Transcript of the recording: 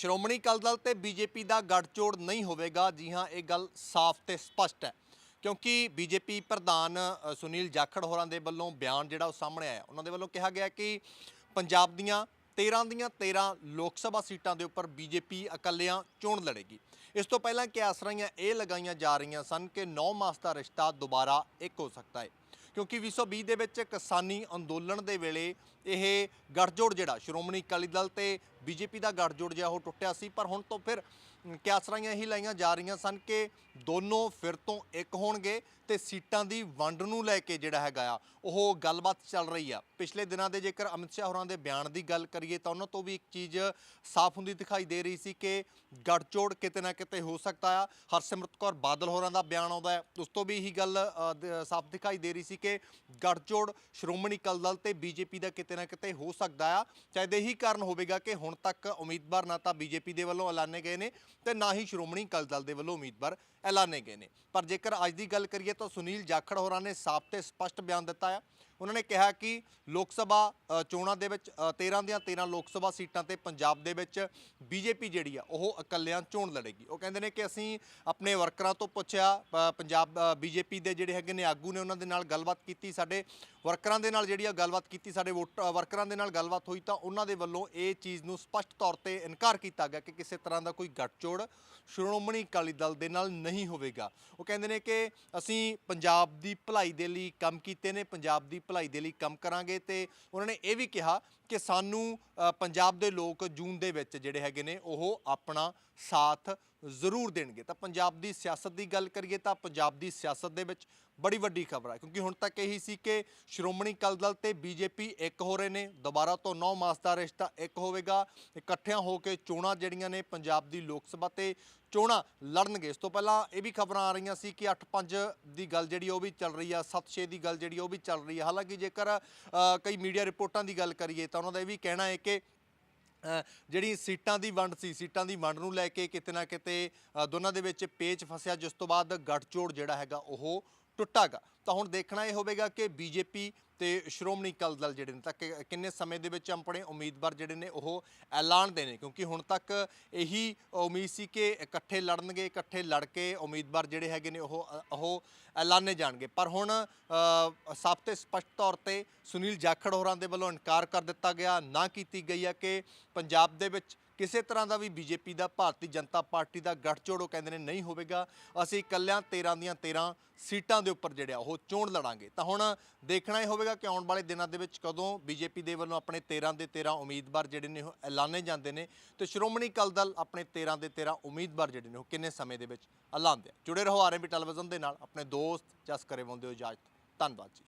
ਸ਼੍ਰੋਮਣੀ ਅਕਾਲੀ ਦਲ ਤੇ ਬੀਜੇਪੀ ਦਾ ਗੱਠਜੋੜ ਨਹੀਂ ਹੋਵੇਗਾ। ਜੀ ਹਾਂ, ਇਹ ਗੱਲ ਸਾਫ਼ ਤੇ ਸਪਸ਼ਟ ਹੈ। ਕਿਉਂਕਿ ਬੀਜੇਪੀ ਪ੍ਰਧਾਨ ਸੁਨੀਲ ਜਾਖੜ ਹੋਰਾਂ ਦੇ ਵੱਲੋਂ ਬਿਆਨ ਜਿਹੜਾ ਉਹ ਸਾਹਮਣੇ ਆਇਆ। ਉਹਨਾਂ ਦੇ ਵੱਲੋਂ ਕਿਹਾ ਗਿਆ ਕਿ ਪੰਜਾਬ ਦੀਆਂ 13 ਦੀਆਂ 13 ਲੋਕ ਸਭਾ ਸੀਟਾਂ ਦੇ ਉੱਪਰ ਬੀਜੇਪੀ ਇਕੱਲਿਆਂ ਚੋਣ ਲੜੇਗੀ। ਇਸ ਤੋਂ ਪਹਿਲਾਂ ਕਿਆਸਰਾਈਆਂ ਇਹ ਲਗਾਈਆਂ ਜਾ ਰਹੀਆਂ ਸਨ ਕਿ 9 ਮਾਸ ਦਾ ਰਿਸ਼ਤਾ ਦੁਬਾਰਾ ਇੱਕ ਹੋ ਸਕਦਾ ਹੈ। ਕਿਉਂਕਿ 2020 ਦੇ ਵਿੱਚ ਕਿਸਾਨੀ ਅੰਦੋਲਨ ਦੇ ਵੇਲੇ ਇਹ ਗੱਠਜੋੜ ਜਿਹੜਾ ਸ਼੍ਰੋਮਣੀ ਅਕਾਲੀ ਦਲ ਤੇ ਬੀਜੇਪੀ ਦਾ ਗੱਠਜੋੜ ਜਿਹਾ ਉਹ ਟੁੱਟਿਆ ਸੀ, ਪਰ ਹੁਣ ਤੋਂ ਫਿਰ ਕਿਆਸਰਾਈਆਂ ਹੀ ਲਾਈਆਂ ਜਾ ਰਹੀਆਂ ਸਨ ਕਿ ਦੋਨੋਂ ਫਿਰ ਤੋਂ ਇੱਕ ਹੋਣਗੇ ਤੇ ਸੀਟਾਂ ਦੀ ਵੰਡ ਨੂੰ ਲੈ ਕੇ ਜਿਹੜਾ ਹੈਗਾ ਆ, ਉਹ ਗੱਲਬਾਤ ਚੱਲ ਰਹੀ ਆ। ਪਿਛਲੇ ਦਿਨਾਂ ਦੇ ਜੇਕਰ ਅਮਿਤ ਸ਼ਾਹ ਹੋਰਾਂ ਦੇ ਬਿਆਨ ਦੀ ਗੱਲ ਕਰੀਏ ਤਾਂ ਉਹਨਾਂ ਤੋਂ ਵੀ ਇੱਕ ਚੀਜ਼ ਸਾਫ਼ ਹੁੰਦੀ ਦਿਖਾਈ ਦੇ ਰਹੀ ਸੀ ਕਿ ਗੱਠਜੋੜ ਕਿਤੇ ਨਾ ਕਿਤੇ ਹੋ ਸਕਦਾ ਆ। ਹਰਸਿਮਰਤ ਕੌਰ ਬਾਦਲ ਹੋਰਾਂ ਦਾ ਬਿਆਨ ਆਉਂਦਾ ਹੈ, ਉਸ ਤੋਂ ਵੀ ਇਹੀ ਗੱਲ ਸਾਫ਼ ਦਿਖਾਈ ਦੇ ਰਹੀ ਸੀ ਕਿ ਗੱਠਜੋੜ ਸ਼੍ਰੋਮਣੀ ਅਕਾਲੀ ਦਲ ਤੇ ਬੀਜੇਪੀ ਦਾ ਕਿਤੇ ਨਾ ਕਿਤੇ ਹੋ ਸਕਦਾ ਆ। ਚਾਹੇ ਦੇ ਇਹੀ ਕਾਰਨ ਹੋਵੇਗਾ ਕਿ ਹੁਣ ਹੁਣ ਤੱਕ ਉਮੀਦਵਾਰ ਨਾ ਤਾਂ ਬੀਜੇਪੀ ਦੇ ਵੱਲੋਂ ਐਲਾਨੇ ਗਏ ਨੇ ਤੇ ਨਾ ਹੀ ਸ਼੍ਰੋਮਣੀ ਅਕਾਲੀ ਦਲ ਦੇ ਵੱਲੋਂ ਉਮੀਦਵਾਰ ਐਲਾਨੇ ਗਏ ਨੇ। ਪਰ ਜੇਕਰ ਅੱਜ ਦੀ ਗੱਲ ਕਰੀਏ ਤਾਂ ਸੁਨੀਲ ਜਾਖੜ ਹੋਰਾਂ ਨੇ ਸਾਫ਼ ਤੇ ਸਪਸ਼ਟ ਬਿਆਨ ਦਿੱਤਾ ਹੈ ਉਹਨਾਂ ਨੇ ਕਿਹਾ ਕਿ ਲੋਕ ਸਭਾ ਚੋਣਾਂ ਦੇ ਵਿੱਚ ਅ, 13 ਦੀਆਂ 13 ਲੋਕ ਸਭਾ ਸੀਟਾਂ ਤੇ ਪੰਜਾਬ ਦੇ ਵਿੱਚ ਬੀਜੇਪੀ ਜਿਹੜੀ ਆ ਉਹ ਇਕੱਲਿਆਂ ਚੋਣ ਲੜੇਗੀ। ਉਹ ਕਹਿੰਦੇ ਨੇ ਕਿ ਅਸੀਂ ਆਪਣੇ ਵਰਕਰਾਂ ਤੋਂ ਪੁੱਛਿਆ ਪ- ਪੰਜਾਬ ਬੀਜੇਪੀ ਦੇ ਜਿਹੜੇ ਹੈਗੇ ਨੇ ਆਗੂ ਨੇ ਉਹਨਾਂ ਦੇ ਨਾਲ ਗੱਲਬਾਤ ਕੀਤੀ ਸਾਡੇ ਵਰਕਰਾਂ ਦੇ ਨਾਲ ਜਿਹੜੀ ਆ ਗੱਲਬਾਤ ਕੀਤੀ ਸਾਡੇ ਵੋਟ ਵਰਕਰਾਂ ਦੇ ਨਾਲ ਗੱਲਬਾਤ ਹੋਈ ਤਾਂ ਉਹਨਾਂ ਦੇ ਵੱਲੋਂ ਇਹ ਚੀਜ਼ ਨੂੰ ਸਪਸ਼ਟ ਤੌਰ ਤੇ ਇਨਕਾਰ ਕੀਤਾ ਗਿਆ ਕਿ ਕਿਸੇ ਤਰ੍ਹਾਂ ਦਾ ਕੋਈ ਗੱਠਜੋੜ ਸ਼੍ਰੋਮਣੀ ਅਕਾਲੀ ਦਲ ਦੇ ਨਾਲ ਨਹੀਂ ਹੋਵੇਗਾ। ਉਹ ਕਹਿੰਦੇ ਨੇ ਕਿ ਅਸੀਂ ਪੰਜਾਬ ਦੀ ਭਲਾਈ ਦੇ ਲਈ ਕੰਮ ਕੀਤੇ ਨੇ ਪੰਜਾਬ ਦੀ ਭਲਾਈ ਦੇ ਲਈ ਕੰਮ ਕਰਾਂਗੇ ਤੇ ਉਹਨਾਂ ਨੇ ਇਹ ਵੀ ਕਿਹਾ ਕਿ ਸਾਨੂੰ ਪੰਜਾਬ ਦੇ ਲੋਕ ਜੂਨ ਦੇ ਵਿੱਚ ਜਿਹੜੇ ਹੈਗੇ ਨੇ, ਉਹ ਆਪਣਾ ਸਾਥ ਜ਼ਰੂਰ ਦੇਣਗੇ। ਤਾਂ ਪੰਜਾਬ ਦੀ ਸਿਆਸਤ ਦੀ ਗੱਲ ਕਰੀਏ ਤਾਂ ਪੰਜਾਬ ਦੀ ਸਿਆਸਤ ਦੇ ਵਿੱਚ ਬੜੀ ਵੱਡੀ ਖਬਰ ਹੈ ਕਿਉਂਕਿ ਹੁਣ ਤੱਕ ਇਹੀ ਸੀ ਕਿ ਸ਼੍ਰੋਮਣੀ ਅਕਾਲੀ ਦਲ ਤੇ ਬੀਜੇਪੀ ਇੱਕ ਹੋ ਰਹੇ ਨੇ, ਦੁਬਾਰਾ ਤੋਂ 9 ਮਾਸ ਦਾ ਰਿਸ਼ਤਾ ਇੱਕ ਹੋਵੇਗਾ, ਇਕੱਠਿਆਂ ਹੋ ਕੇ ਚੋਣਾਂ ਜਿਹੜੀਆਂ ਨੇ ਪੰਜਾਬ ਦੀ ਲੋਕ ਸਭਾ ਤੇ ਚੋਣਾਂ ਲੜਨਗੇ। ਇਸ ਤੋਂ ਪਹਿਲਾਂ ਇਹ ਵੀ ਖਬਰਾਂ ਆ ਰਹੀਆਂ ਸੀ ਕਿ 8-5 ਦੀ ਗੱਲ ਜਿਹੜੀ ਉਹ ਵੀ ਚੱਲ ਰਹੀ ਆ 7-6 ਦੀ ਗੱਲ ਜਿਹੜੀ ਉਹ ਵੀ ਚੱਲ ਰਹੀ ਆ। ਹਾਲਾਂਕਿ ਜੇਕਰ ਕਈ ਮੀਡੀਆ ਰਿਪੋਰਟਾਂ ਦੀ ਗੱਲ ਕਰੀਏ ਤਾਂ ਉਹਨਾਂ ਦਾ ਇਹ ਵੀ ਕਹਿਣਾ ਹੈ ਕਿ ਜਿਹੜੀ ਸੀਟਾਂ ਦੀ ਵੰਡ ਸੀ, ਸੀਟਾਂ ਦੀ ਵੰਡ ਨੂੰ ਲੈ ਕੇ ਕਿਤੇ ਨਾ ਕਿਤੇ ਦੋਨਾਂ ਦੇ ਵਿੱਚ ਪੇਚ ਫਸਿਆ, ਜਿਸ ਤੋਂ ਬਾਅਦ ਗੱਠਜੋੜ ਜਿਹੜਾ ਹੈਗਾ ਉਹ ਟੁੱਟਾਗਾ। ਤਾਂ ਹੁਣ ਦੇਖਣਾ ਇਹ ਹੋਵੇਗਾ ਕਿ ਬੀਜੇਪੀ ਤੇ ਸ਼੍ਰੋਮਣੀ ਅਕਾਲੀ ਦਲ ਜਿਹੜੇ ਨੇ ਤਾਂ ਕਿ- ਕਿੰਨੇ ਸਮੇਂ ਦੇ ਵਿੱਚ ਆਪਣੇ ਉਮੀਦਵਾਰ ਜਿਹੜੇ ਨੇ ਉਹ ਐਲਾਨ ਦੇ ਨੇ? ਕਿਉਂਕਿ ਹੁਣ ਤੱਕ ਇਹੀ ਉਮੀਦ ਸੀ ਕਿ ਇਕੱਠੇ ਲੜਨਗੇ ਇਕੱਠੇ ਲੜ ਕੇ ਉਮੀਦਵਾਰ ਜਿਹੜੇ ਹੈਗੇ ਨੇ ਉਹ ਉਹ ਐਲਾਨੇ ਜਾਣਗੇ। ਪਰ ਹੁਣ ਅ, ਸਾਫ਼ ਤੇ ਸਪਸ਼ਟ ਤੌਰ ਤੇ ਸੁਨੀਲ ਜਾਖੜ ਹੋਰਾਂ ਦੇ ਵੱਲੋਂ ਇਨਕਾਰ ਕਰ ਦਿੱਤਾ ਗਿਆ। ਨਾ ਕੀਤੀ ਗਈ ਹੈ ਕਿ ਪੰਜਾਬ ਦੇ ਵਿੱਚ ਕਿਸੇ ਤਰ੍ਹਾਂ ਦਾ ਵੀ ਬੀਜੇਪੀ ਦਾ ਭਾਰਤੀ ਜਨਤਾ ਪਾਰਟੀ ਦਾ ਗੱਠਜੋੜ ਉਹ ਕਹਿੰਦੇ ਨੇ ਨਹੀਂ ਹੋਵੇਗਾ। ਅਸੀਂ ਇਕੱਲਿਆਂ 13 ਦੀਆਂ 13 ਸੀਟਾਂ ਦੇ ਉੱਪਰ ਜਿਹੜੇ ਆ ਉਹ ਚੋਣ ਲੜਾਂਗੇ। ਤਾਂ ਹੁਣ ਦੇਖਣਾ ਇਹ ਹੋਵੇਗਾ ਕਿ ਆਉਣ ਵਾਲੇ ਦਿਨਾਂ ਦੇ ਵਿੱਚ ਕਦੋਂ ਬੀਜੇਪੀ ਦੇ ਵੱਲੋਂ ਆਪਣੇ 13 ਦੇ 13 ਉਮੀਦਵਾਰ ਜਿਹੜੇ ਨੇ ਉਹ ਐਲਾਨੇ ਜਾਂਦੇ ਨੇ ਤੇ ਸ਼੍ਰੋਮਣੀ ਅਕਾਲੀ ਦਲ ਆਪਣੇ 13 ਦੇ 13 ਉਮੀਦਵਾਰ ਜਿਹੜੇ ਨੇ ਉਹ ਕਿੰਨੇ ਸਮੇਂ ਦੇ ਵਿੱਚ ਐਲਾਨਦੇ ਆ। ਜੁੜੇ ਰਹੋ ਆਰਐਮਬੀ ਟੈਲੀਵਿਜ਼ਨ ਦੇ ਨਾਲ, ਆਪਣੇ ਦੋਸਤ ਜਸ ਕਰੇ ਵੰਦੇ ਹੋ ਇਜਾਜ਼ਤ ਧੰਨਵਾਦ ਜੀ।